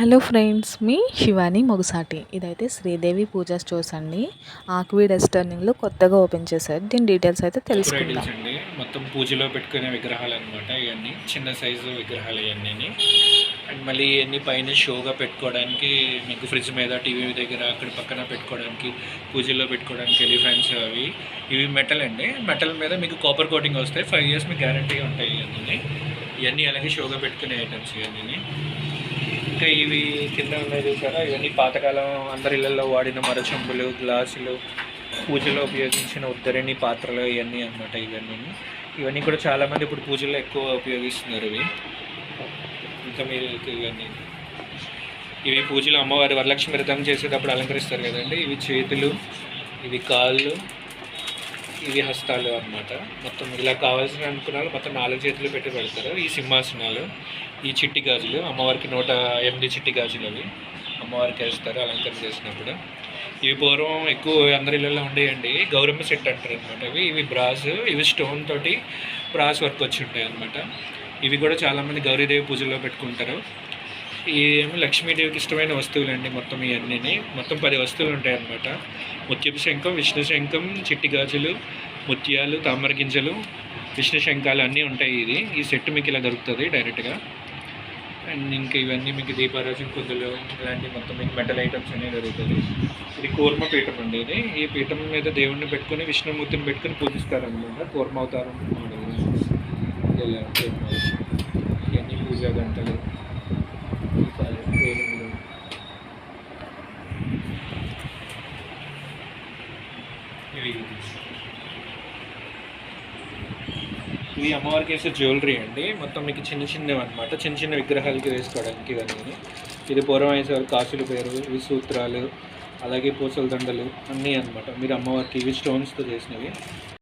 Hello friends మీ శివాని మొగసాటి. ఇదైతే శ్రీదేవి పూజా stores అండి. ఆక్వీ రెస్టారెంట్లో కొత్తగా ఓపెన్ చేశారు. దీని డీటెయిల్స్ అయితే తెలుసుకుందాం. అండి మొత్తం పూజలో పెట్టుకునే విగ్రహాలు అనమాట ఇవన్నీ. చిన్న సైజు విగ్రహాలు ఇవన్నీ అండ్ మళ్ళీ ఇవన్నీ పైన షోగా పెట్టుకోవడానికి మీకు ఫ్రిడ్జ్ మీద టీవీ దగ్గర అక్కడ పక్కన పెట్టుకోవడానికి పూజల్లో పెట్టుకోవడానికి ఎలిఫెంట్స్ అవి. ఇవి మెటల్ అండి. మెటల్ మీద మీకు కాపర్ కోటింగ్ వస్తాయి ఫైవ్ ఇయర్స్ మీకు గ్యారంటీ ఉంటాయి ఇవన్నీ ఇవన్నీ అలాగే షోగా పెట్టుకునే ఐటమ్స్ ఇవన్నీ ఇంకా ఇవి కింద ఉన్నాయి చూసారా? ఇవన్నీ పాతకాలం అందరి ఇళ్ళల్లో వాడిన మరచెంబులు గ్లాసులు పూజలో ఉపయోగించిన ఉద్దరిని పాత్రలు ఇవన్నీ అన్నమాట ఇవన్నీ. ఇవన్నీ కూడా చాలామంది ఇప్పుడు పూజల్లో ఎక్కువ ఉపయోగిస్తున్నారు ఇవి. ఇంకా మీరు ఇవన్నీ. ఇవి పూజలు అమ్మవారి వరలక్ష్మి వ్రతం చేసేటప్పుడు అలంకరిస్తారు కదండి. ఇవి చేతులు ఇవి కాళ్ళు ఇవి హస్తాలు అన్నమాట. మొత్తం ఇలా కావాల్సిన అనుకున్నాలు మొత్తం నాలుగు చేతులు పెట్టి పెడతారు. ఈ సింహాసనాలు ఈ చిట్టి గాజులు అమ్మవారికి నూట ఎనిమిది చిట్టి గాజులు అవి అమ్మవారికి వేస్తారు అలంకరణ చేసినప్పుడు. ఇవి పూర్వం ఎక్కువ అందరి ఇళ్ళలో ఉండేయండి. గౌరమ్మ సెట్ అంటారు అనమాట ఇవి ఇవి బ్రాస్ ఇవి స్టోన్ తోటి బ్రాస్ వర్క్ వచ్చి ఉంటాయి అనమాట ఇవి కూడా చాలామంది గౌరీదేవి పూజల్లో పెట్టుకుంటారు. ఇవేమి ఏమో లక్ష్మీదేవికి ఇష్టమైన వస్తువులు అండి మొత్తం ఇవన్నీ మొత్తం పది వస్తువులు ఉంటాయి అన్నమాట ముత్యపు శంఖం విష్ణు శంఖం చిట్టి గాజులు ముత్యాలు తామర గింజలు విష్ణు శంఖాలు అన్నీ ఉంటాయి ఇది. ఈ సెట్ మీకు ఇలా దొరుకుతుంది డైరెక్ట్గా అండ్ ఇంకా ఇవన్నీ మీకు దీపారాజు కుందులు ఇలాంటి మొత్తం మీకు మెటల్ ఐటమ్స్ అనేవి దొరుకుతుంది. ఇది కూర్మ పీఠం అండి ఇది. ఈ పీఠం మీద దేవుణ్ణి పెట్టుకుని విష్ణుమూర్తిని పెట్టుకొని పూజిస్తారు అనమాట కూర్మ అవతారం మోడల్. ఇలా కూర్మ. ఇవన్నీ పూజా గంటలు దీపాలు వేలుములు ఇవి అమ్మవారికి వేసే జ్యువెలరీ అండి. మొత్తం మీకు చిన్న చిన్నవి అనమాట చిన్న చిన్న విగ్రహాలకి వేసుకోవడానికి ఇవన్నీ. ఇది పూర్వం వేసేవారు కాసులు పేరు ఇవి సూత్రాలు అలాగే పూసల దండలు అన్నీ అన్నమాట. మీరు అమ్మవారికి ఇవి స్టోన్స్తో చేసినవి.